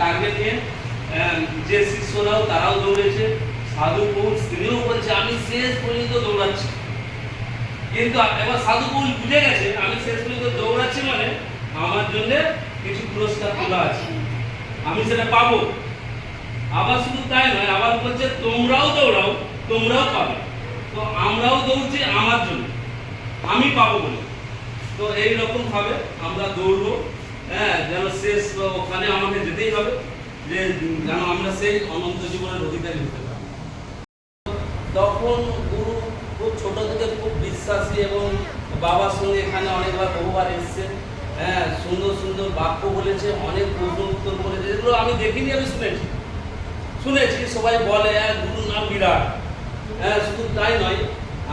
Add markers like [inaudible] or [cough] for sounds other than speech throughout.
Target যে শিষ্যরাও তারাও দৌড়েছে, সাধু পৌর তিনিও বলছে আমি শেষ পর্যন্ত দৌড়াচ্ছি। কিন্তু এবার সাধু পৌর বুঝে গেছে, আমি শেষ পর্যন্ত দৌড়াচ্ছি মানে আমার জন্য কিছু পুরস্কার তোলা আছে। আমি সেটা পাবো। আবার শুধু তাই নয়, আবার বলছে, তোমরাও দৌড়াও, তোমরাও পাবে। তো আমরাও দৌড়ছি আমার জন্য। আমি পাবো বলে। তো এই রকম ভাবে আমরা দৌড়বো। হ্যাঁ যেন শেষ ওখানে আমাকে যেতেই হবে যে যেন আমরা সেই অনন্ত জীবনের অধিকারী হতে তখন গুরু খুব ছোট থেকে খুব বিশ্বাসী এবং বাবার সঙ্গে এখানে অনেকবার বহুবার এসছে। হ্যাঁ সুন্দর সুন্দর বাক্য বলেছে, অনেক প্রশ্ন উত্তর বলেছে এগুলো আমি দেখিনি, আমি শুনেছি। শুনেছি, সবাই বলে হ্যাঁ গুরুর নাম বিরাট। হ্যাঁ শুধু তাই নয়,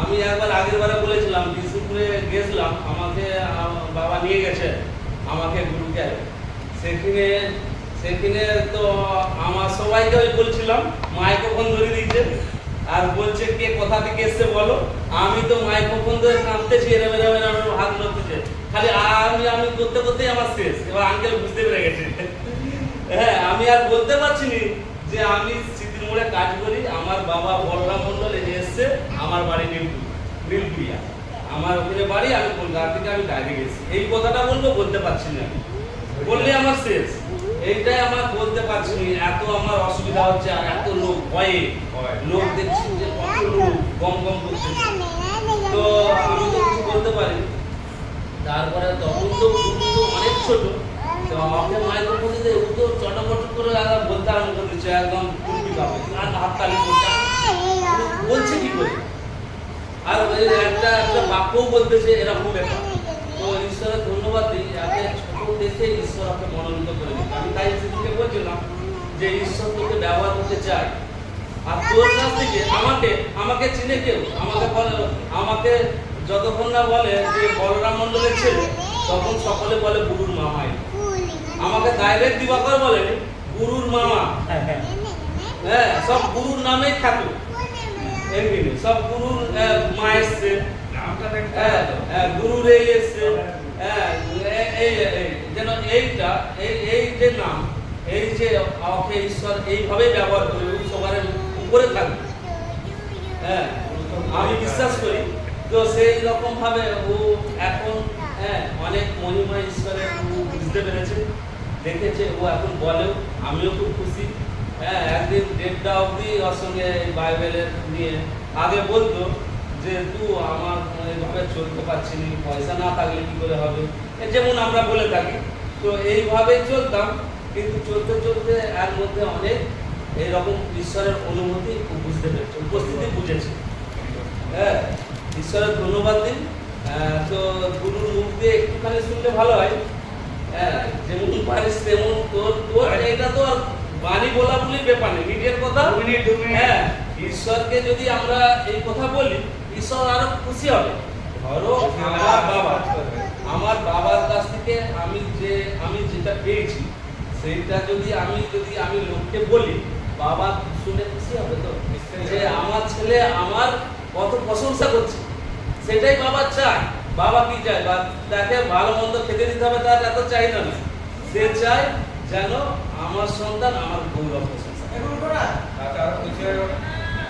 আমি একবার আগের বারে বলেছিলাম, বিষ্ণুপুরে গেছিলাম, আমাকে বাবা নিয়ে গেছে। আমাকে গুরুকে সেখানে সেখানে তো আমার সবাইকে ওই বলছিলাম মাইক্রোফোন ধরে দিচ্ছে আর বলছে, কে কোথা থেকে এসছে বলো? আমি তো মাইক্রোফোন ধরে কাঁদতেছি, এরম এরম এরম হাত নড়তেছে খালি আমি আমি করতে করতেই আমার শেষ। এবার আঙ্কেল বুঝতে পেরে গেছে। হ্যাঁ আমি আর বলতে পারছি নি যে আমি স্মৃতির মোড়ে কাজ করি। আমার বাবা বলরাম মন্ডল যে এসছে, আমার বাড়ি নীলপুর নীলপুরিয়া। আমার ওখানে বাড়ি আমি কলকাতা থেকে আমি ডাইরেক্ট এসেছি এই কথাটা বলব, বলতে পারছি না। বললে আমার শেষ। এইটাই আমার বলতে পারছি না, এত আমার অসুবিধা হচ্ছে আর এত লোক ভয়ে। লোক দেখছি যে কত লোক গম গম করছে। তো আমি তো কিছু বলতে পারি তারপরে তখন তো অনেক ছোট। তো আমাকে মাইক্রোফোন দিয়ে ও তো চটপট করে বলতে আরম্ভ করে দিচ্ছে একদম কুলপি পাবে আর হাত তালি করছে। বলছে কি করে? আর একটা একটা বাক্যও বলতেছে, এরকম ব্যাপার। তো ঈশ্বরের ধন্যবাদ দিই একে ছোট দেখে ঈশ্বর আপনাকে মনোনীত করে দিন আমি তাই সেদিকে বলছিলাম যে ঈশ্বর তোকে ব্যবহার করতে চায়। আর তোর কাছ থেকে আমাকে আমাকে চিনে কেউ, আমাকে বলে আমাকে যতক্ষণ না বলে যে বলরাম মন্ডলের ছেলে, তখন সকলে বলে গুরুর মামাই আমাকে ডাইরেক্ট দিবাকর বলেনি, গুরুর মামা। হ্যাঁ সব গুরুর নামেই থাকো এমনি সব গুরুর মা এসছে। গুরুর এই এসছে যেন এইটা এই এই যে নাম এই যে আমাকে ঈশ্বর এইভাবে ব্যবহার করে সবার উপরে থাকবে। হ্যাঁ আমি বিশ্বাস করি। তো সেই রকম ভাবে ও এখন হ্যাঁ অনেক মহিমা ঈশ্বরের বুঝতে পেরেছে দেখেছে ও এখন বলেও আমিও খুব খুশি। হ্যাঁ একদিন দেড়টা অবধি ওর সঙ্গে বাইবেলের নিয়ে আগে বলতো যে তুই আমার এইভাবে চলতে পারছি না, পয়সা না থাকলে কি করে হবে? যেমন আমরা বলে থাকি। তো এইভাবেই চলতাম, কিন্তু চলতে চলতে এর মধ্যে অনেক এইরকম ঈশ্বরের অনুভূতি ও বুঝতে পেরেছে উপস্থিতি বুঝেছে। হ্যাঁ ঈশ্বরের ধন্যবাদ দিন। তো গুরুর মুখ দিয়ে একটুখানি শুনলে ভালো হয়। হ্যাঁ যেমন পারিস তেমন তোর তোর, এটা তো আর বাণী বলা বলি ব্যাপার নেই নিজের কথা? হ্যাঁ ঈশ্বরকে যদি আমরা এই কথা বলি ঈশ্বর আরও খুশি হবে। ধরো আমার বাবা আমার বাবার কাছ থেকে আমি যে আমি যেটা পেয়েছি সেইটা যদি আমি যদি আমি লোককে বলি বাবা শুনে খুশি হবে তো? যে আমার ছেলে আমার কত প্রশংসা করছে। সেটাই বাবা চায়। বাবা কি চায়? বা তাকে ভালো মন্দ খেতে দিতে হবে তার এত চাহিদা নেই। সে চায় যেন আমার সন্তান আমার গৌরব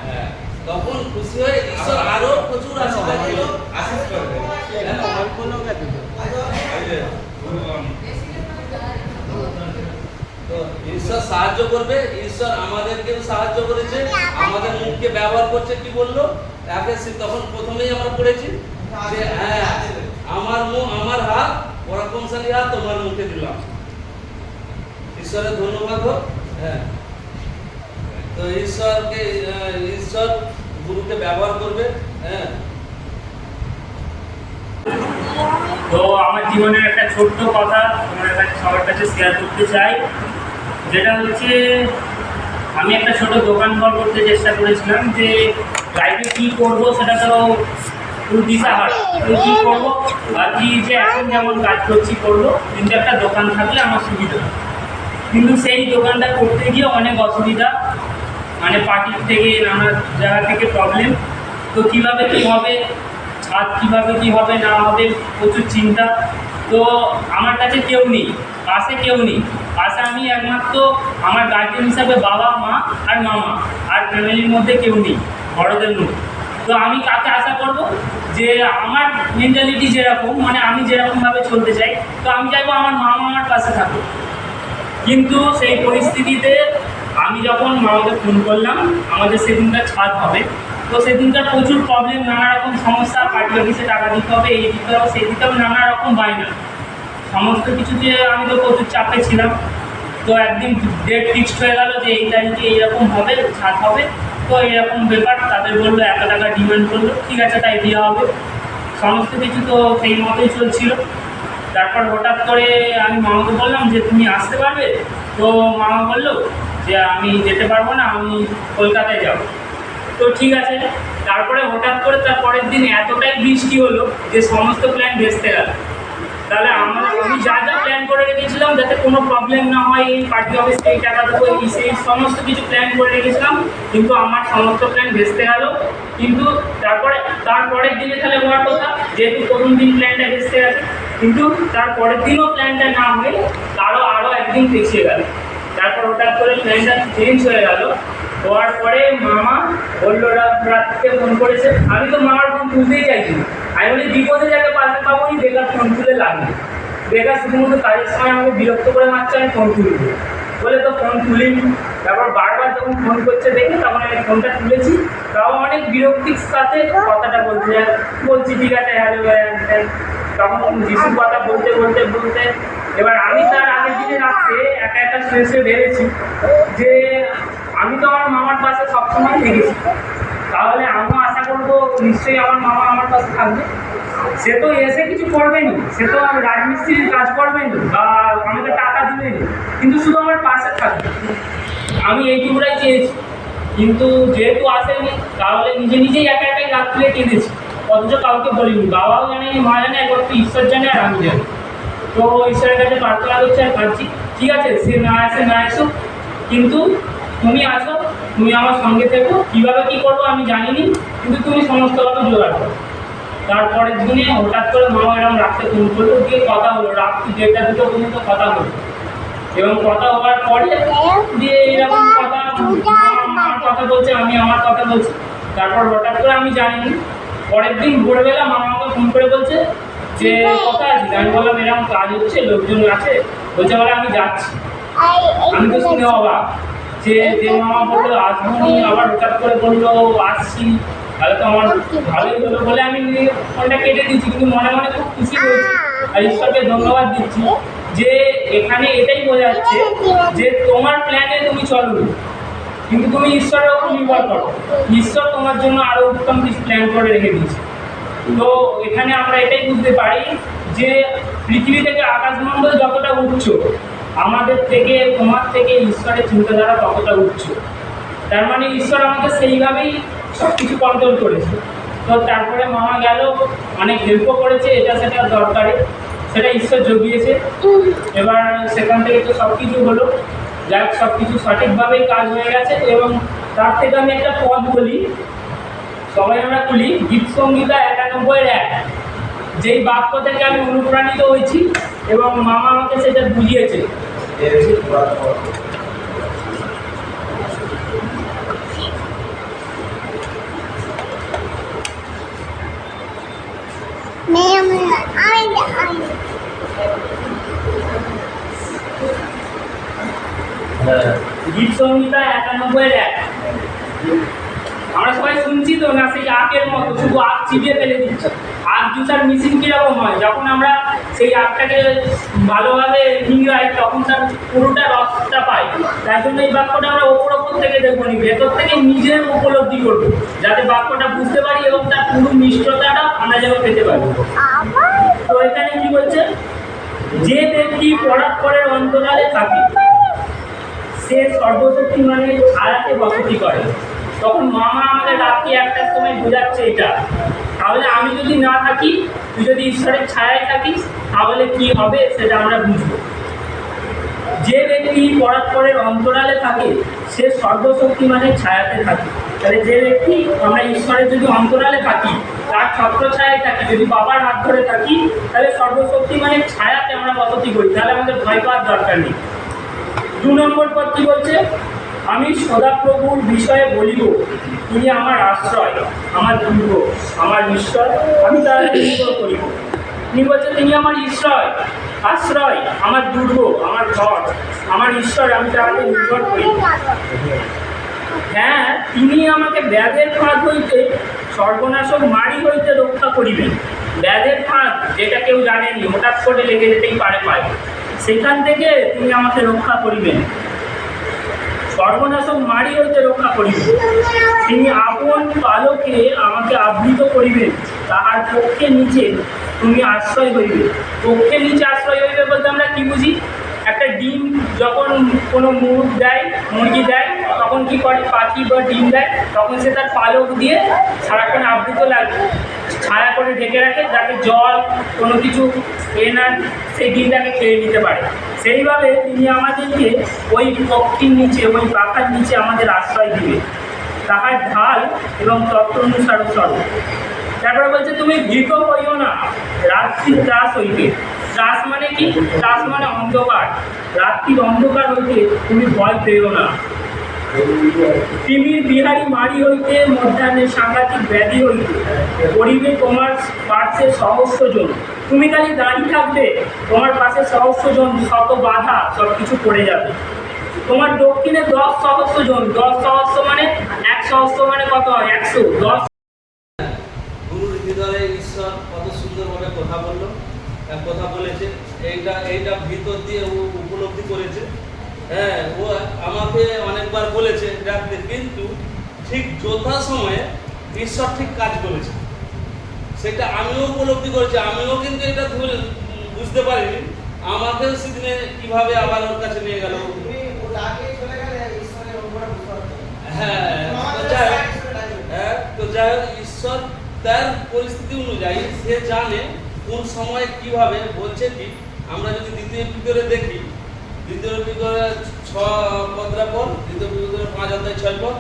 হ্যাঁ, তখন খুশি হয়ে ঈশ্বর আরও প্রচুর আশীর্বাদ দিল। তো ঈশ্বর সাহায্য করবে ঈশ্বর আমাদেরকেও সাহায্য করেছে আমাদের মুখকে ব্যবহার করছে কি বলল? তাকে সে- তখন প্রথমেই আমরা পড়েছি যে হ্যাঁ আমার মুখ আমার হাত পরাক্রমশালী হাত তোমার মুখে দিলাম। ঈশ্বরের ধন্যবাদ হোক। হ্যাঁ। তো ঈশ্বরকে ঈশ্বর গুরুকে ব্যবহার করবে। হ্যাঁ। তো আমার জীবনের একটা ছোট্ট কথা তোমাদের কাছে, সবার কাছে শেয়ার করতে চাই। যেটা হচ্ছে, আমি একটা ছোট দোকান ঘর করতে চেষ্টা করেছিলাম যে লাইফে কী করব, সেটা তো দিশাহার তো কী করব? ভাবছি যে এখন যেমন কাজ করছি, করব। কিন্তু একটা দোকান থাকলে আমার সুবিধা হয়। কিন্তু সেই দোকানটা করতে গিয়ে অনেক অসুবিধা। মানে পার্টির থেকে নানা জায়গা থেকে প্রবলেম তো কীভাবে কী হবে ছাদ কীভাবে কী হবে, না হবে, প্রচুর চিন্তা। তো আমার কাছে কেউ নেই, পাশে কেউ নেই। পাশে আমি একমাত্র আমার গার্জেন হিসাবে বাবা, মা আর মামা আর ফ্যামিলির মধ্যে কেউ নেই, বড়দের মধ্যে। তো আমি কাকে আশা করব যে আমার মেন্টালিটি যেরকম মানে আমি যেরকমভাবে চলতে চাই, তো আমি চাইব আমার মামা আমার পাশে থাকুক। কিন্তু সেই পরিস্থিতিতে আমি যখন মামাকে ফোন করলাম, আমাদের সেদিনকার ছাদ হবে। তো সেদিনকার প্রচুর প্রবলেম নানা রকম সমস্যা পার্টি অফিসে টাকা দিতে হবে, এই দিতে হবে, সেই দিতে হবে নানা রকম বায়না। সমস্ত কিছুতে আমি তো প্রচুর চাপে ছিলাম। তো একদিন ডেট ফিক্সড হয়ে গেল যে এই তারিখে এইরকম হবে, ছাদ হবে। তো এরকম ব্যাপার, তাদের বলল, এত টাকা ডিমান্ড করল, ঠিক আছে, তাই দেওয়া হবে। সমস্ত কিছু তো সেই মতোই চলছিল। তারপর হঠাৎ করে আমি মামাকে বললাম যে, তুমি আসতে পারবে? তো মামা বলল যে, আমি যেতে পারব না, আমি কলকাতায় যাব। তো ঠিক আছে, তারপরে হঠাৎ করে তার পরের দিন এতটাই বৃষ্টি হলো যে, সমস্ত প্ল্যান ভেস্তে গেল। তাহলে আমরা আমি যা যা প্ল্যান করে রেখেছিলাম যাতে কোনো প্রবলেম না হয়, এই পার্টি অফিস থেকে টাকা দেবো, এই সেই সমস্ত কিছু প্ল্যান করে রেখেছিলাম, কিন্তু আমার সমস্ত প্ল্যান ভেস্তে গেল। কিন্তু তারপরে তারপরের দিনে তাহলে হওয়ার কথা, যেহেতু প্রথম দিন প্ল্যানটা ভেস্তে গেছে, কিন্তু তার পরের দিনও প্ল্যানটা না হয়ে তারও আরও একদিন পিছিয়ে গেল। তারপর হঠাৎ করে প্ল্যানটা চেঞ্জ হয়ে গেল। হওয়ার পরে মামা বলল রাত্রে ফোন করেছে। আমি তো মামার ফোন তুলতেই চাইছি আমি বলি, বিপদে যাকে পাশে পাবো বেকার ফোন তুলে লাগবে বেকার শুধুমাত্র কাজের সময় আমাকে বিরক্ত করে মারছে, আমি ফোন তুলব বলে, তো ফোন তুলিনি। তারপর বারবার যখন ফোন করছে দেখে, তখন আমি ফোনটা তুলেছি। তাও অনেক বিরক্তির সাথে কথাটা বলতে যায় বলছি, ঠিক আছে হ্যালো ভাই তখন যিশুর কথা বলতে বলতে বলতে এবার আমি তার আগের দিনে রাত্রে একা একা শুয়ে শুয়ে ভেবেছি যে আমি তো আমার মামার পাশে সবসময় থেকেছি। তাহলে আমিও আশা করব নিশ্চয়ই আমার মামা আমার পাশে থাকবে। সে তো এসে কিছু করবেনি সে তো রাজমিস্ত্রির কাজ করবেনি বা আমাকে টাকা দিবেনি কিন্তু শুধু আমার পাশে থাকবে। আমি এইটুকুটাই চেয়েছি। কিন্তু যেহেতু আসেনি, তাহলে নিজে নিজেই একা একাই রাত্রে কেঁদেছি। অথচ কাউকে বলিনি। বাবাও জানে মা জানে একমাত্র ঈশ্বর জানে আর আমি জানি। তো ঈশ্বরের কাছে প্রার্থনা করছি আর ভাবছি, ঠিক আছে, সে না আসে, না এসো কিন্তু তুমি আছো, তুমি আমার সঙ্গে থেকো। কীভাবে কী করব আমি জানিনি, কিন্তু তুমি সমস্তভাবে জোগাড় করো। তারপরের দিনে হঠাৎ করে মা এরকম রাখতে ফোন করল দিয়ে কথা হলো রাত্রি দেড়টা দুটো পর্যন্ত কথা হলো। এবং কথা হওয়ার পরে দিয়ে এরকম কথা আমার কথা বলছে, আমি আমার কথা বলছি। তারপর হঠাৎ করে আমি জানিনি। পরের দিন ভোরবেলা মা আমাকে ফোন করে বলছে যে কথা আছিস? আমি বললাম, এরকম কাজ হচ্ছে, লোকজন আছে। বলছে, বলে আমি যাচ্ছি। আমি তো শুনে অবাক। যে যে মামা বলল আসবনি আবার হঠাৎ করে বলল আসছি। তাহলে তো আমার ভালোই হলো বলে আমি ফোনটা কেটে দিচ্ছি কিন্তু মনে মনে খুব খুশি হয়েছি। আর ঈশ্বরকে ধন্যবাদ দিচ্ছি যে এখানে এটাই বোঝা যাচ্ছে যে তোমার প্ল্যানে তুমি চলো। কিন্তু তুমি ঈশ্বরের উপর নির্ভর করো। ঈশ্বর তোমার জন্য আরও উত্তম কিছু প্ল্যান করে রেখে দিয়েছে। তো এখানে আমরা এটাই বুঝতে পারি যে পৃথিবী থেকে আকাশমণ্ডল যতটা উচ্চ আমাদের থেকে, তোমার থেকে ঈশ্বরের চিন্তাধারা ততটা উচ্চ। তার মানে ঈশ্বর আমাকে সেইভাবেই সব কিছু কন্ট্রোল করেছে। তো তারপরে মামা গেল, অনেক হেল্পও করেছে, এটা সেটা দরকারে। সেটা ঈশ্বর জগিয়েছে। এবার সেখান থেকে তো সব কিছু হলো। যাক সব কিছু সঠিকভাবেই কাজ হয়ে গেছে এবং তার থেকে আমি একটা পদ বলি। সবাই আমরা তুলি, গীত সঙ্গীতা একানব্বইয়ের এক। যেই বাক্য থেকে আমি অনুপ্রাণিত হয়েছি এবং মামা আমাকে সেটা বুঝিয়েছে। সঙ্গীতা একানব্বইয়ের এক আমরা সবাই শুনছি তো না, সেই আখের মতো, শুধু আখ চিবিয়ে ফেলে দিচ্ছে। আখ জুসার মেশিন কীরকম হয়? যখন আমরা সেই আখটাকে ভালোভাবে নিংড়াই তখন তার পুরোটা রসটা পাই। তাই জন্য এই বাক্যটা আমরা ওপর ওপর থেকে দেখব নি, ভেতর থেকে নিজের উপলব্ধি করব, যাতে বাক্যটা বুঝতে পারি এবং তার পুরো মিষ্টতাটা আমরা যেন পেতে পারি। তো এখানে কি বলছে? যে ব্যক্তি পরাৎপরের অন্তরালে থাকে, সে সর্বশক্তি মানে ছায়াতে বসতি করে। তখন মামা আমাদের রাত্রি একটার সময় বোঝাচ্ছে এটা। তাহলে আমি যদি না থাকি, তুই যদি ঈশ্বরের ছায়ায় থাকিস, তাহলে কি হবে সেটা আমরা বুঝব। যে ব্যক্তি পরাৎপরের অন্তরালে থাকে, সে সর্বশক্তি মানে ছায়াতে থাকে। তাহলে যে ব্যক্তি আমরা ঈশ্বরের যদি অন্তরালে থাকি, তার ছত্র ছায়ায় থাকি, যদি বাবার হাত ধরে থাকি, তাহলে সর্বশক্তি মানে ছায়াতে আমরা বসতি করি। তাহলে আমাদের ভয় পাওয়ার দরকার নেই। দু নম্বর পদ কি বলছে আমি সদাপ্রভুর বিষয়ে বলিব, তিনি আমার আশ্রয়, আমার দুর্গ, আমার ঈশ্বর আমি তার নির্ভর করিব। তিনি বলছে তিনি আমার ঈশ্বর, আশ্রয়, আমার দুর্গ, আমার ঘর, আমার ঈশ্বর, আমি তাকে নির্ভর করি। হ্যাঁ তিনি আমাকে ব্যাধের ফাঁদ হইতে, সর্বনাশক মারি হইতে রক্ষা করিবেন। ব্যাধের ফাঁদ, যেটা কেউ জানেনি, হঠাৎ করে লেগে যেতেই পারে পায়। সেখান থেকে তিনি আমাকে রক্ষা করিবেন। সর্বনাশক মারি হইতে রক্ষা করিবে। তিনি আপন পালকে আমাকে আবৃত করিবেন তাহার পক্ষে নিচে তুমি আশ্রয় হইবে। পক্ষে নিচে আশ্রয় হইবে বলতে আমরা কি বুঝি? একটা ডিম যখন কোনো মুরগ দেয়, মুরগি দেয়, তখন কি করে পাখি বা ডিম দেয়? তখন সে তার পালক দিয়ে সারাক্ষণ আবৃত লাগে। ছায়া করে ঢেকে রাখে, যাতে জল কোনো কিছু এ না, সেই ডিমটাকে খেয়ে নিতে পারে। সেইভাবে তিনি আমাদেরকে ওই পক্ষীর নিচে, ওই পাখার নিচে আমাদের আশ্রয় দিবে। তাহার ঢাল এবং তত্ত্ব অনুসার স্বরূপ তারপরে বলছে, তুমি ভীত হইও না, রাত্রি ত্রাস হইবে। ত্রাস মানে কি? ত্রাস মানে অন্ধকার। রাত্রির অন্ধকার হইতে তুমি ভয় পেও না। তিমির বিহারি মারি হইতে, মধ্যাহ্নে সাংঘাতিক ব্যাধি হইতে। করিবে তোমার পার্শ্বে সহস্র জন তুমি খালি দাঁড়িয়ে থাকবে, তোমার পাশে সহস্র জন শত বাধা সব কিছু পড়ে যাবে। তোমার দক্ষিণে দশ সহস্র জন দশ সহস্র মানে এক সহস্র মানে কত? হয় একশো। দশ গুরুর হৃদয়ে ঈশ্বর কত সুন্দরভাবে কথা বলল। কথা বলেছে এইটা এইটা ভিতর দিয়ে ও উপলব্ধি করেছে। হ্যাঁ ও আমাকে অনেকবার বলেছে ডাকতে কিন্তু ঠিক যথা সময়ে ঈশ্বর ঠিক কাজ করেছে। সেটা আমিও উপলব্ধি করেছি আমিও কিন্তু এটা বুঝতে পারিনি। আমাকেও সেদিনে কীভাবে আবার ওর কাছে নিয়ে গেল? হ্যাঁ হ্যাঁ, তো যাই হোক ঈশ্বর তার পরিস্থিতি অনুযায়ী সে জানে কোন সময়ে কীভাবে বলছে কি? আমরা যদি দ্বিতীয় ভিতরে দেখি দ্বিতীয় ভিতরে ছ পদরা পদ দ্বিতীয় ভিতরে পাঁচ অধ্যায় ছয় পদ।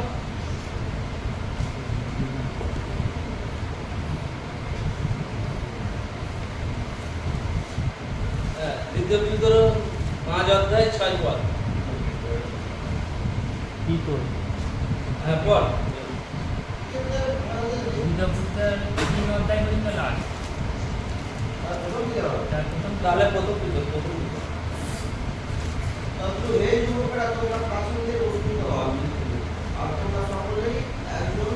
হ্যাঁ, দ্বিতীয় পিতরে পাঁচ অধ্যায় ছয় পদ হ্যাঁ পর তাহলে প্রথম পিতর প্রথম পিতর তন্তু হে যুবকরা তোমরা প্রাচুর্যের উদ্ভূত হও আর তোমরা সকলেই একজন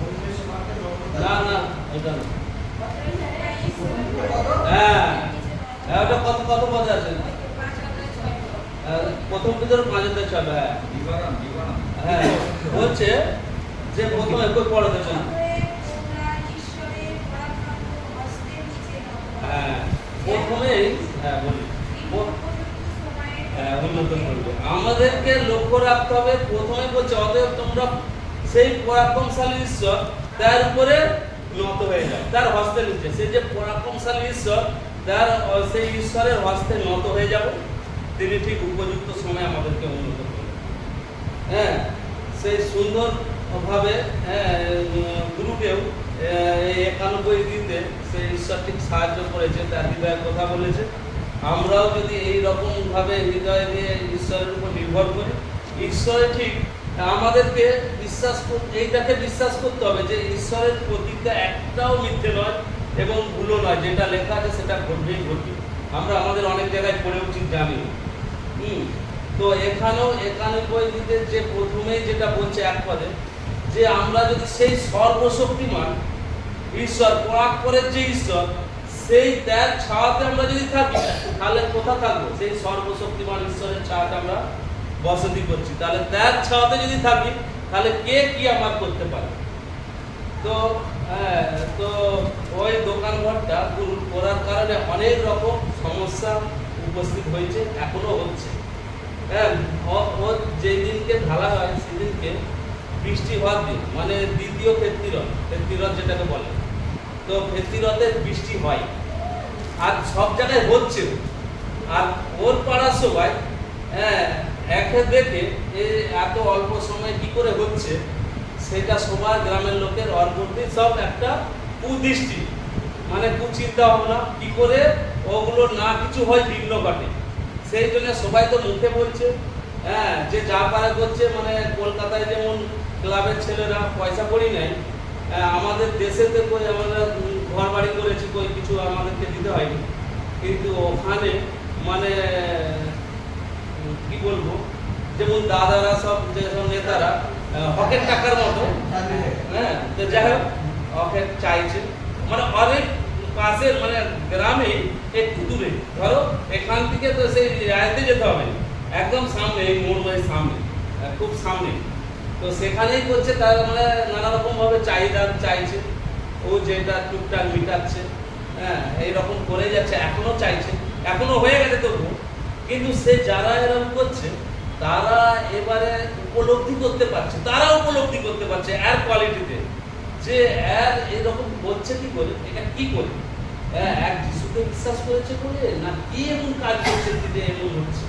অন্যের সেবাকে জন্ম না না ওটা না। কত? হ্যাঁ হ্যাঁ ওটা কত কত পদে আছে? হ্যাঁ, প্রথম ভিতরে পাঁচ হাজার ছয় হ্যাঁ। হ্যাঁ বলছে যে প্রথম একই পড়ে দেবেন হ্যাঁ হ্যাঁ, আমাদেরকে লক্ষ্য রাখতে হবে প্রথমে বলছে অতএব তোমরা সেই পরাক্রমশালী ঈশ্বর তার উপরে নত হয়ে যাও তার হস্তে নিচে সেই যে পরাক্রমশালী ঈশ্বর তার সেই ঈশ্বরের হস্তে নত হয়ে যাব। তিনি ঠিক উপযুক্ত সময় আমাদেরকে উন্নত করবেন। হ্যাঁ সেই সুন্দর ভাবে হ্যাঁ, গুরুকেও একানব্বই দিনতে সেই ঈশ্বর ঠিক সাহায্য করেছে তার হৃদয়ের কথা বলেছে। আমরাও যদি এই রকম ভাবে হৃদয় দিয়ে ঈশ্বরের উপর নির্ভর করি ঈশ্বরে ঠিক আমাদেরকে বিশ্বাস কর- এইটাকে বিশ্বাস করতে হবে যে ঈশ্বরের প্রতিজ্ঞা একটাও মিথ্যে নয় এবং ভুলও নয়, যেটা লেখা আছে সেটা ঘটবেই ঘটবে। আমরা আমাদের অনেক জায়গায় পড়ে উচিত জানি। হুম, তো এখানেও একানব্বই দিতে যে প্রথমেই যেটা বলছে এক পদে, যে আমরা যদি সেই সর্বশক্তিমান ঈশ্বর পরাক্পরের যে ঈশ্বর সেই ত্যাগ ছাওয়াতে আমরা যদি থাকি, তাহলে কোথা থাকব? সেই সর্বশক্তিমান ঈশ্বরের ছাওয়াতে আমরা বসতি করছি। তাহলে ত্যাগ ছাওয়াতে যদি থাকি, তাহলে কে কি আমার করতে পারে? তো হ্যাঁ তো ওই দোকান ঘরটা করার কারণে অনেক রকম সমস্যা উপস্থিত হয়েছে, এখনও হচ্ছে। হ্যাঁ ও- যেদিনকে ঢালা হয়, সেদিনকে বৃষ্টি হওয়ার দিন মানে দ্বিতীয় ফেত্তিরথ ফেত্তিরথ যেটাকে বলে। তো ফেত্তিরথের বৃষ্টি হয়। আর সব জায়গায় হচ্ছে। আর ওর পাড়ার সবাই হ্যাঁ একে দেখে এই এত অল্প সময়ে কি করে হচ্ছে সেটা সবার গ্রামের লোকের অর্পণে সব একটা কুদৃষ্টি। মানে কুচিন্তা ভাবনা কি করে ওগুলো না কিছু হয় বিঘ্ন ঘটে। সেই জন্য সবাই তো মুখে বলছে হ্যাঁ যে যা পারে করছে মানে কলকাতায় যেমন ক্লাবের ছেলেরা পয়সা করি নাই হ্যাঁ, আমাদের দেশেতে কই আমরা ঘর বাড়ি করেছি, কই কিছু আমাদেরকে দিতে হয়নি। কিন্তু ওখানে মানে কি বলব, যেমন দাদারা সব যেসব নেতারা হকের টাকার মতো হ্যাঁ তো যাই হোক ওকে চাইছে। মানে অনেক পাশের মানে গ্রামে একটু দূরে ধরো, এখান থেকে তো সেই রায়তে যেতে হবে। একদম সামনে, এই মোড়ের সামনে খুব সামনে। তো সেখানেই করছে তার মানে নানা রকম ভাবে চাহিদা চাইছে। ও যেটা টুকটাক মিটাচ্ছে হ্যাঁ এইরকম করে যাচ্ছে এখনও চাইছে এখনও হয়ে গেছে তবু। কিন্তু সে যারা এরকম করছে তারা এবারে উপলব্ধি করতে পারছে তারা উপলব্ধি করতে পারছে এর কোয়ালিটিতে যে এর এরকম করছে কি করে এটা কি করে? হ্যাঁ, এক যিশুকে বিশ্বাস করেছে বলে না কি এমন কাজ করছে দিতে এমন হচ্ছে?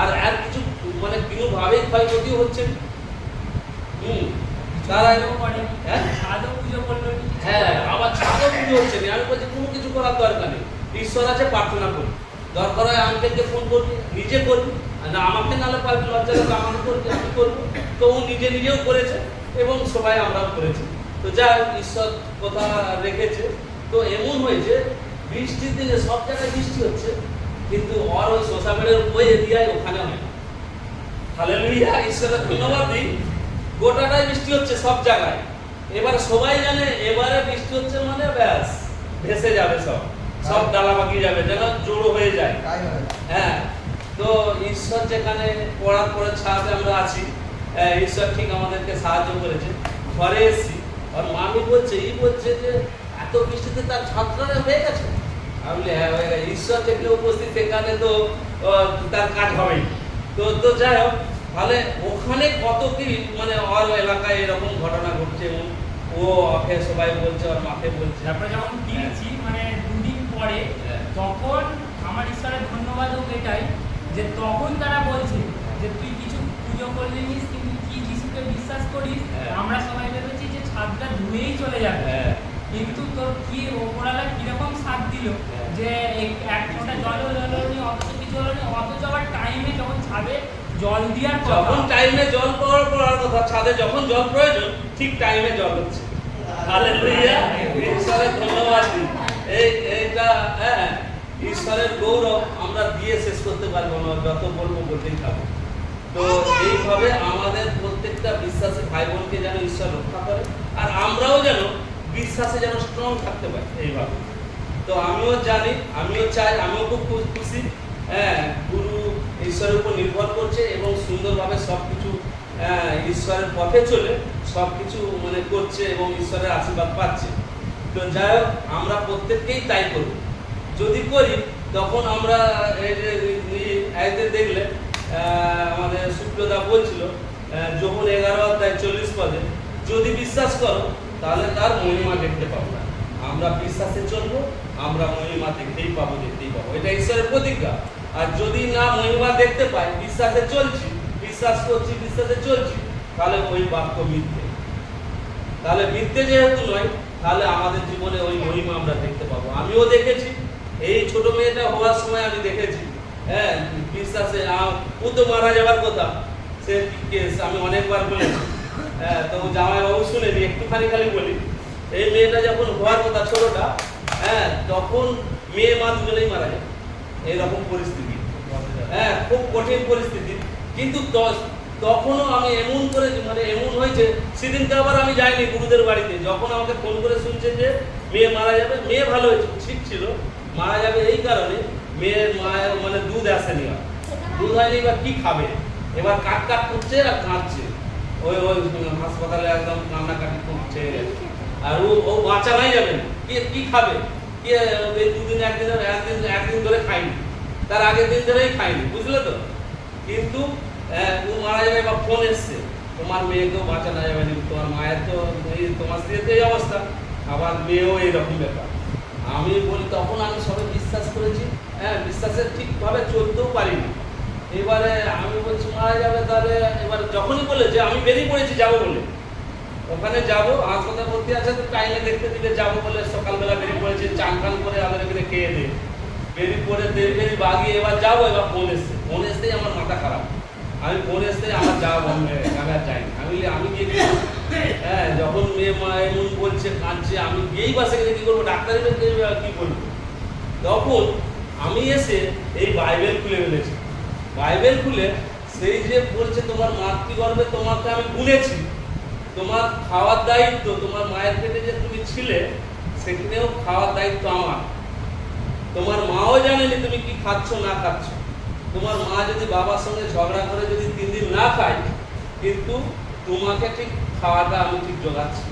আর আর কিছু মানে কোনোভাবে ক্ষয়ক্ষতিও হচ্ছে না। তারা হ্যাঁ? সাধু পুজো করল হ্যাঁ আবার ছাদও পুজো হচ্ছে না। আমি বলছি কোনো কিছু করার দরকার নেই। ঈশ্বর আছে প্রার্থনা করি দরকার হয় আঙ্কেলকে ফোন করবি নিজে করবি না আমাকে নালে পারবি লজ্জা লাগে আমাকে করবি আমি করব। তো ও নিজে নিজেও করেছে এবং সবাই আমরাও করেছি। তো যা ঈশ্বর কথা রেখেছে। তো এমন হয়েছে বৃষ্টির দিনে সব জায়গায় বৃষ্টি হচ্ছে কিন্তু ওর ওই শোষাবেড়ের ওই এরিয়ায় ওখানে হয় না। হালেলুয়া ঈশ্বরের ধন্যবাদ দিই। গোটাটাই বৃষ্টি হচ্ছে সব জায়গায়। এবার সবাই জানে এবারে বৃষ্টি হচ্ছে মানে ব্যাস ভেসে যাবে সব। সব ডালা পাকিয়ে যাবে যেন জোড়ো হয়ে যায়। হ্যাঁ তো ঈশ্বর যেখানে পড়ার পরে ছাদে আমরা আছি হ্যাঁ, ঈশ্বর ঠিক আমাদেরকে সাহায্য করেছে। ঘরে এসেছি। আর মামি বলছে এই বলছে যে এত বৃষ্টিতে তার ছাত্রা হয়ে গেছে? আমি হ্যাঁ হয়ে গেছে। ঈশ্বর যেখানে উপস্থিত সেখানে তো তার কাজ হবেই। তো তো যাই হোক তাহলে ওখানে কত কি মানে ওর এলাকায় এরকম ঘটনা ঘটছে ও ওকে সবাই বলছে ওর মাকে বলছে তারপরে যখন ফিরছি মানে দুদিন পরে হ্যাঁ। তখন আমার ঈশ্বরের ধন্যবাদ হোক এটাই যে তখন তারা বলছে যে তুই কিছু পুজো করলি নিস কিন্তু কি যিশুকে বিশ্বাস করিস হ্যাঁ। আমরা সবাই ভেবেছি যে ছাদটা ধুয়েই চলে যাবে হ্যাঁ কিন্তু তোর কি ওপরালা কীরকম সাথ দিল হ্যাঁ। যে এক- ফোঁটা জল হলো নি অথচ কিছু হলো নি অথচ আবার টাইমে যখন ছাদে জল দেওয়ার যখন টাইমে জল পড়ার পড়ার কথা, ছাদে যখন জল প্রয়োজন, ঠিক টাইমে জল হচ্ছে। হালেলুয়া ঈশ্বরের ধন্যবাদ। এই, এইটা হ্যাঁ ঈশ্বরের গৌরব আমরা দিয়ে শেষ করতে পারব না, যত বলব বলতেই থাকব তো এইভাবে আমাদের প্রত্যেকটা বিশ্বাসী ভাই বোনকে যেন ঈশ্বর রক্ষা করে, আর আমরাও যেন বিশ্বাসে যেন স্ট্রং থাকতে পারি এইভাবে। তো আমিও জানি, আমিও চাই, আমিও খুব খুশি। হ্যাঁ গুরু ঈশ্বরের উপর নির্ভর করছে এবং সুন্দরভাবে সব কিছু ঈশ্বরের পথে চলে সব কিছু মানে করছে এবং ঈশ্বরের আশীর্বাদ পাচ্ছে। তো যাই হোক, আমরা প্রত্যেককেই তাই করব। যদি করি, তখন আমরা দেখলে আমাদের সুপ্রদা বলছিল যখন এগারো অধ্যায় চল্লিশ পদে, যদি বিশ্বাস করো, তাহলে তার মহিমা দেখতে পাবো না। আমরা বিশ্বাসে চলবো, আমরা মহিমা দেখতেই পাবো দেখতেই পাবো। এটা ঈশ্বরের প্রতিজ্ঞা। আর যদি না মহিমা দেখতে পাই বিশ্বাসে চলছি, বিশ্বাস করছি, বিশ্বাসে চলছি, তাহলে ওই বাক্য মিথ্যে। তাহলে মিথ্যে যেহেতু নয়, তাহলে আমাদের জীবনে ওই মহিমা আমরা দেখতে পাবো। আমিও দেখেছি, এই ছোট মেয়েটা হওয়ার সময় আমি দেখেছি। হ্যাঁ বিশ্বাসে ও তো মারা যাবার কথা, সে কেস আমি অনেকবার বলেছি হ্যাঁ তো জামাই বাবু শুনেনি, একটুখানি খালি বলি। এই মেয়েটা যখন হওয়ার কথা ছোটটা হ্যাঁ তখন মেয়ে মা দুজনেই মারা যায়। এইরকম পরিস্থিতি। হ্যাঁ খুব কঠিন পরিস্থিতি। কিন্তু তখনও আমি এমন করে মানে এমন হয়েছে, সেদিনকে আবার আমি যাইনি গুরুদের বাড়িতে। যখন আমাকে ফোন করে শুনছে যে মেয়ে মারা যাবে, মেয়ে ভালো হয়েছে, ঠিক ছিল। মারা যাবে এই কারণে মেয়ের মায়ের মানে দুধ আসেনি আর। দুধ হয়নি, এবার কি খাবে? এবার কাট কাট করছে আর কাঁদছে। ওই ওই হাসপাতালে একদম কান্নাকাটি করছে। আর ও ও বাঁচা নাই যাবে কি কি খাবে? কি দুদিন, একদিন একদিন একদিন ধরে খাইনি তার আগের দিন ধরেই খাইনি, বুঝলে তো? কিন্তু ও মারা যাবে বা ফোন এসছে, তোমার মেয়েকেও বাঁচানো যাবে না তোমার মায়ের তো তোমার স্ত্রীর তো এই অবস্থা, আবার মেয়েও এইরকম ব্যাপার। আমি বলি, তখন আমি সবে বিশ্বাস করেছি হ্যাঁ বিশ্বাসের ঠিকভাবে চলতেও পারিনি। এবারে আমি বলছি, মারা যাবে তাহলে, এবার যখনই বলে যে আমি বেরিয়ে পড়েছি, যাব বলে। ওখানে যাব হাসপাতাল ভর্তি আছে, তো টাইমে দেখতে দিলে যাব বলে সকালবেলা বেরিয়ে পড়েছে, চান টান করে আমাদের এখানে খেয়ে দে। বেরিয়ে পড়ে দেরি দেরি বাগিয়ে এবার যাব, এবার ফোন এসছে। ফোন এসতেই আমার মাথা খারাপ। আমি ফোন এসতেই আমার যাওয়া বন্ধ হয়ে আমি আর যাইনি। আমি আমি গিয়ে হ্যাঁ যখন মেয়ে মা এমন বলছে, কাঁদছে, আমি গিয়েই বাসে গেলে কি করব? ডাক্তারের কি করব? তখন আমি এসে এই বাইবেল খুলে ফেলেছি। বাইবেল খুলে সেই যে বলছে, তোমার মাতৃগর্ভে তোমাকে আমি গুনেছি তোমার খাওয়ার দায়িত্ব, তোমার মায়ের পেটে যে তুমি ছিলে, সেখানেও খাওয়ার দায়িত্ব আমার। তোমার মাও জানে যে তুমি কি খাচ্ছ, না খাচ্ছ। তোমার মা যদি বাবার সঙ্গে ঝগড়া করে যদি তিন দিন না খায়, কিন্তু তোমাকে ঠিক খাওয়াটা আমি ঠিক জোগাচ্ছি।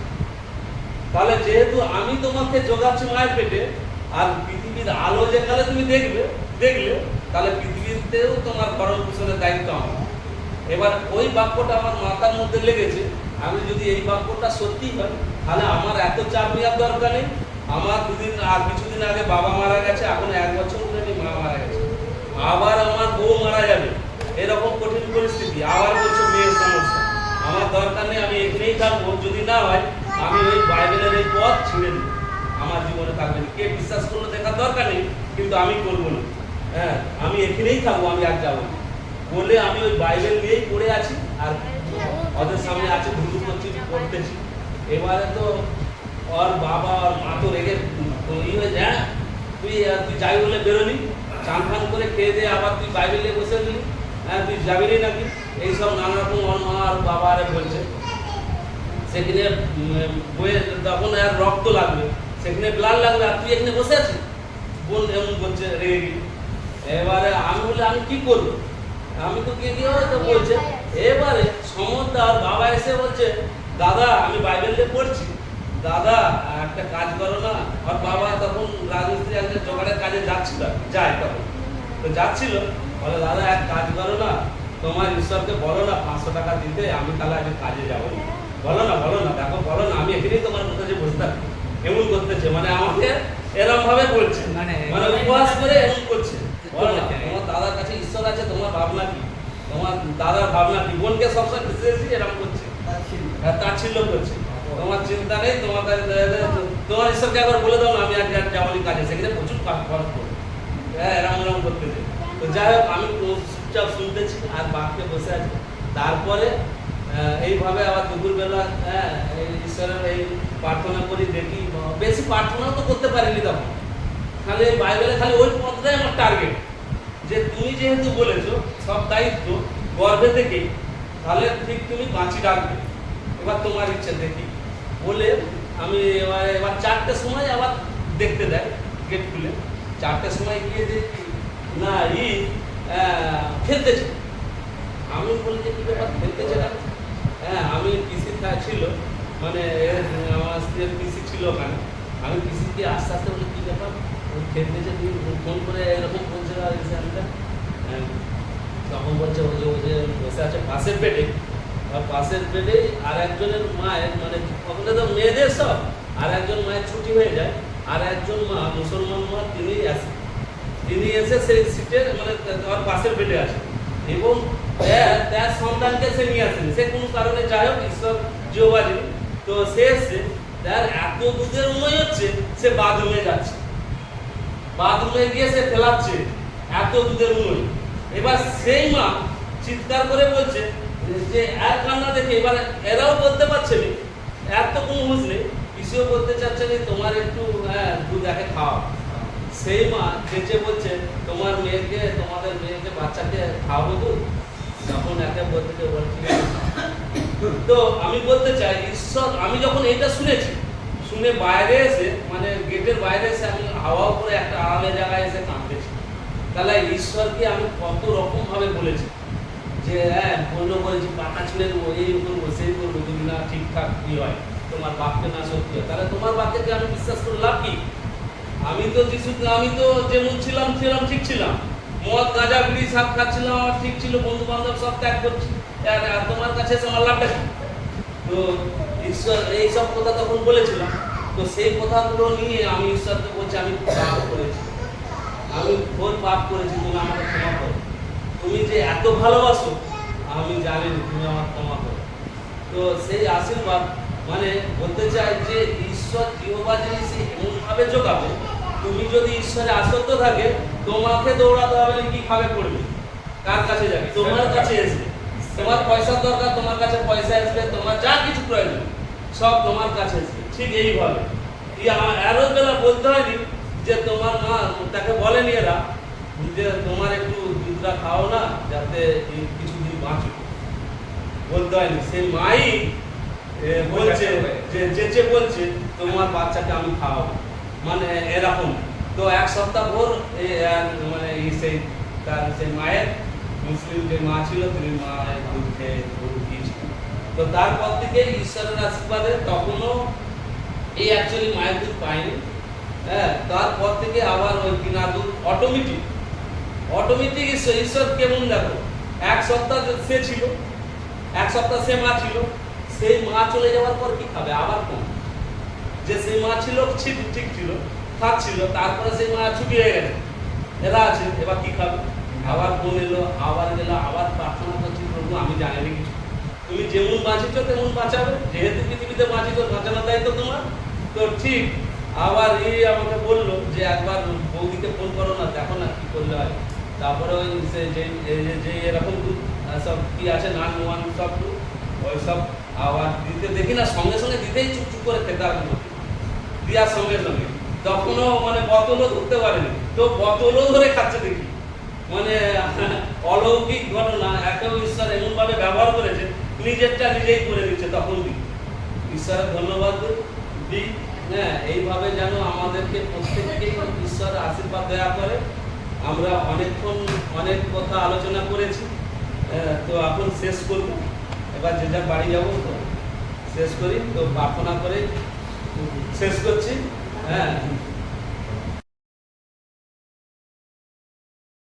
তাহলে যেহেতু আমি তোমাকে জোগাচ্ছি মায়ের পেটে, আর পৃথিবীর আলো যে যেখানে তুমি দেখবে, দেখলে, তাহলে পৃথিবীতেও তোমার ভরণ পোষণের দায়িত্ব আমার। এবার ওই বাক্যটা আমার মাথার মধ্যে লেগেছে, আমি যদি এই বাক্যটা সত্যি হয় তাহলে আমার এত চাপ নেওয়ার দরকার নেই। আমার দুদিন আর কিছুদিন আগে বাবা মারা গেছে, এখন এক বছর ধরে মা মারা গেছে। আবার আমার বউ মারা যাবে। এরকম কঠিন পরিস্থিতি। আবার বলছো মেয়ের সমস্যা। আমার দরকার নেই, আমি এখানেই থাকব। যদি না হয়, আমি ওই বাইবেলের এই পথ ছিঁড়ে দিই আমার জীবনে থাকবে কে বিশ্বাস করল দেখার দরকার নেই, কিন্তু আমি করব না। হ্যাঁ আমি এখানেই থাকব, আমি আর যাব। বলে আমি ওই বাইবেল নিয়েই পড়ে আছি, আর ওদের সামনে আছে ধুলু করছি, পড়তেছি। এবারে তো ওর বাবা আর মা তো রেগে ই হয়ে যায় "হ্যাঁ, তুই তুই যাই বলে বেরোলি চান ফান করে খেয়ে দিয়ে আবার তুই বাইবেল নিয়ে বসে দিলি হ্যাঁ তুই যাবি নাকি এইসব নানা রকম ওর মা আর বাবা আরে বলছে সেখানে বইয়ে তখন আর রক্ত লাগবে সেখানে ব্লাড লাগবে আর তুই এখানে বসে আছিস বোন এমন বলছে রেগে গিয়ে। এবারে আমি বলি আমি কি করব আমি তো কে গিয়ে তো বলছে এবারে সমরদার বাবা এসে বলছে দাদা আমি বাইবেল দিয়ে পড়ছি দাদা একটা কাজ করো না। আর বাবা তখন রাজমিস্ত্রি একটা জোগাড়ের কাজে যাচ্ছিল যায় তখন। তো যাচ্ছিল বলে দাদা এক কাজ করো না। তোমার ঈশ্বরকে বলো না পাঁচশো টাকা দিতে আমি তাহলে আগে কাজে যাব। বলো না বলো না দেখো বলো না আমি এখানেই তোমার কোথায় যে বসে থাকি। এমন করতেছে মানে আমাকে এরকম ভাবে বলছে। মানে- মানে উপবাস করে এমন করছে। বলো না তোমার দাদার কাছে ঈশ্বর আছে তোমার ভাবনা কি? তোমার দাদার ভাবনা কি? বোনকে সবসময় খুঁজে এরকম করছে। তার ছিল হ্যাঁ, তাচ্ছিল্য করছে। তোমার চিন্তা নেই, তোমার তোমার ঈশ্বরকে একবার বলে দাও আমি আজ আর যাব কাজে সেখানে প্রচুর কাজ খরচ করব হ্যাঁ এরম এরম করতেছে তো যাই হোক, আমি চুপচাপ শুনতেছি আর বাপকে বসে আছি। তারপরে এইভাবে আবার দুপুরবেলা হ্যাঁ ঈশ্বরের এই প্রার্থনা করি, দেখি, বেশি প্রার্থনাও তো করতে পারিনি তখন। খালি বাইবেলে খালি ওই পথটাই আমার টার্গেট। যে তুমি যেহেতু বলেছ, সব দায়িত্ব গর্ভে থেকে, তাহলে ঠিক তুমি বাঁচি রাখবে এবার তোমার ইচ্ছে, দেখি। বলে আমি এবার এবার চারটের সময় আবার দেখতে দেয় গেট খুলে। চারটের সময় গিয়ে দেখি না ই খেলতেছে। আমি বলি যে কি ব্যাপার খেলতেছে না? হ্যাঁ আমি পিসি ছিল মানে আমার স্ত্রীর পিসি ছিল ওখানে। আমি পিসি দিয়ে আস্তে আস্তে বলি কী ব্যাপার? খেলতেছে ফোন করে এরকম বলছে আর হ্যাঁ, তখন বলছে ওই যে ওই যে বসে আছে পাশের বেডে। পাশের বেডে আর একজনের মায়ের মানে ওখানে তো মেয়েদের সব আর একজন মায়ের ছুটি হয়ে যায় আর একজন মা, মুসলমান মা তিনি আসে। তিনি এসে সেই সিটে মানে তার পাশের বেডে আছে এবং তার- সন্তানকে সে নিয়ে আসেনি। সে কোনো কারণে যাই হোক, ঈশ্বর জিওবাজি তো সে এসছে তার এত দুধের মনে হচ্ছে, সে বাথরুমে যাচ্ছে। বাথরুমে গিয়ে সে ফেলাচ্ছে, এত দুধের উনুন এবার সেই মা চিৎকার করে বলছে যে এক কান্না দেখে, এবার এরাও বলতে পারছে না। এত কোনো হুঁশ নেই। পিসিও বলতে চাচ্ছে না তোমার একটু হ্যাঁ দুধ একে খাওয়া সেই মা চেঁচে বলছে, তোমার মেয়েকে, তোমাদের মেয়েকে, বাচ্চাকে খাওয়াবো দুধ যখন একে বলতে যে তো আমি বলতে চাই, ঈশ্বর, আমি যখন এটা শুনেছি, শুনে বাইরে এসে মানে গেটের বাইরে এসে আমি হাওয়া করে একটা আড়ালে জায়গায় এসে কাঁদতেছি। তাহলে ঈশ্বরকে আমি কত রকম ভাবে বলেছি? যে হ্যাঁ বলেছি পাতা ছিঁড়ে দেবো, এই করব সেই করব যদি না, ঠিকঠাক ই হয়, তোমার বাপকে না সত্যি হয়। তাহলে তোমার বাপকে যে আমি বিশ্বাস করে লাভ কি? আমি তো যিশু, আমি তো যেমন ছিলাম ছিলাম, ঠিক ছিলাম। মদ, গাঁজা বিড়ি সব খাচ্ছিলাম, আমার ঠিক ছিল বন্ধু বান্ধব সব ত্যাগ করছি। তোমার কাছে এসে আমার লাভটা কি? তো ঈশ্বর, এই সব কথা তখন বলেছিলাম। তো সেই কথাগুলো নিয়ে আমি ঈশ্বরকে বলছি, আমি পাপ করেছি। আমি ঘোর পাপ করেছি, তুমি আমাকে ক্ষমা করো। তুমি যে এত ভালোবাসো আমি জানি তুমি আমার ক্ষমা করো। তো সেই আশীর্বাদ মানে বলতে চাই যে ঈশ্বর জিহবা জিনিস এমনভাবে যোগাবে তুমি যদি ঈশ্বরে আসক্ত থাকে তোমাকে দৌড়াতে হবে কি খাবে পড়বে কার কাছে যাবে? তোমার কাছে আসবে। তোমার পয়সার দরকার তোমার কাছে পয়সা আসবে তোমার যা কিছু প্রয়োজন সব তোমার কাছে আসবে। ঠিক এইভাবে। আরও বেলা বলতে হয়নি যে তোমার মা তাকে বলেনি এরা যে তোমার একটু দুধটা খাও না, যাতে কিছুদিন বাঁচো। বলতে হয়নি সেই মাই বলছে, যে যেচে বলছে, তোমার বাচ্চাকে আমি খাওয়াবো। মানে এরকম। তো এক সপ্তাহ ভোর মানে সেই, তার সেই মায়ের, মুসলিম যে মা ছিল, তিনি মায়ের দুধ খেয়ে তো তারপর থেকে ঈশ্বরের আশীর্বাদে তখনও এই অ্যাকচুয়ালি মায়ের দুধ পায়নি। হ্যাঁ তারপর থেকে আবার ওই কিনা দুধ অটোমেটিক অটোমেটিক ঈশ্বর কেমন দেখো? এক সপ্তাহ সে ছিল, এক সপ্তাহ সে মা ছিল, সেই মা চলে যাওয়ার পর কি খাবে? আবার কম যে সেই মা ছিল ঠিক ঠিক ছিল, খাচ্ছিল, তারপরে সেই মা ছুটি হয়ে গেছে এরা আছে, এবার কি খাবে? আবার বোন এলো, আবার গেল, আবার প্রার্থনা করছি, প্রভু, আমি জানি না কিছু। তুমি যেমন বাঁচিছ, তেমন বাঁচাবে। যেহেতু পৃথিবীতে বাঁচিত বাঁচানোর দায়িত্ব তোমার। তো ঠিক, আবার এই আমাকে বলল যে একবার বৌদিকে ফোন করো না, দেখো না কি করলে হয়। তারপরে ওই যে যে- এরকম দুধ সব কি আছে নান ওয়ান সব দুধ, ওই সব আবার দিতে দেখি না সঙ্গে সঙ্গে দিতেই চুপ চুপ করে খেতে আরম্ভ দেওয়ার সঙ্গে সঙ্গে। তখনও মানে বোতলও ধরতে পারেনি। তো বোতলও ধরে খাচ্ছে দেখি। মানে [laughs] অলৌকিক ঘটনা একেও ঈশ্বর এমনভাবে ব্যবহার করেছে নিজেরটা নিজেই করে দিচ্ছে তখন দিই ঈশ্বরের ধন্যবাদ দিই হ্যাঁ এইভাবে যেন আমাদেরকে প্রত্যেককেই ঈশ্বর আশীর্বাদ দেয়া করে। আমরা অনেকক্ষণ, অনেক কথা আলোচনা করেছি। তো এখন শেষ করব। এবার যে যার বাড়ি যাব, তো শেষ করি। তো প্রার্থনা করে শেষ করছি। হ্যাঁ।